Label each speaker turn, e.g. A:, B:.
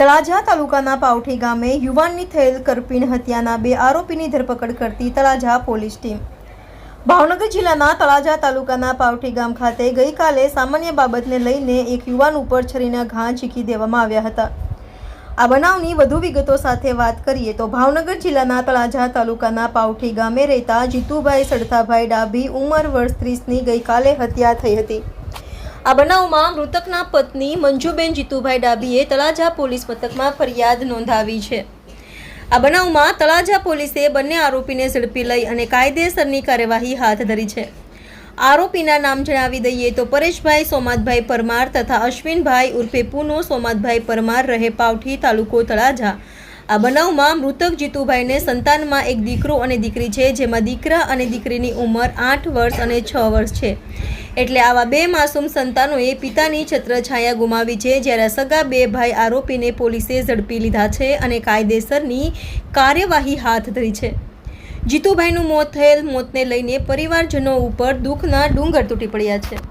A: તળાજા તાલુકાના પાવઠી ગામે યુવાનની થયેલ કરપીણ હત્યાના બે આરોપીની ધરપકડ કરતી તળાજા પોલીસ ટીમ. ભાવનગર જિલ્લાના તળાજા તાલુકાના પાવઠી ગામ ખાતે ગઈકાલે સામાન્ય બાબતને લઈને એક યુવાન ઉપર છરીના ઘા ચીકી દેવામાં આવ્યા હતા. આ બનાવની વધુ વિગતો સાથે વાત કરીએ તો ભાવનગર જિલ્લાના તળાજા તાલુકાના પાવઠી ગામે રહેતા જીતુભાઈ સડથાભાઈ ડાભી ઉંમર વર્ષ ત્રીસની ગઈકાલે હત્યા થઈ હતી. આ બનાવમાં મૃતકના પત્ની મંજુબેન જીતુભાઈ ડાબીએ તળાજા પોલીસ મથકમાં ફરિયાદ નોંધાવી છે. આ બનાવમાં તળાજા પોલીસે બંને આરોપીને ઝડપી લઈ અને કાયદેસરની કાર્યવાહી હાથ ધરી છે. આરોપીના નામ જણાવી દઈએ તો પરેશભાઈ સોમાતભાઈ પરમાર તથા અશ્વિનભાઈ ઉર્ફે પૂનો સોમાતભાઈ પરમાર રહે પાવઠી તાલુકો તળાજા. આ બનાવમાં મૃતક જીતુભાઈને સંતાનમાં એક દીકરો અને દીકરી છે, જેમાં દીકરા અને દીકરીની ઉંમર આઠ વર્ષ અને છ વર્ષ છે. એટલે આવા બે માસૂમ સંતાનોએ પિતાની છત્રછાયા ગુમાવી છે, જ્યારે સગા બે ભાઈ આરોપીને પોલીસે ઝડપી લીધા છે અને કાયદેસરની કાર્યવાહી હાથ ધરી છે. જીતુભાઈનું મોત થયેલ મોતને લઈને પરિવારજનો ઉપર દુઃખના ડુંગર તૂટી પડ્યા છે.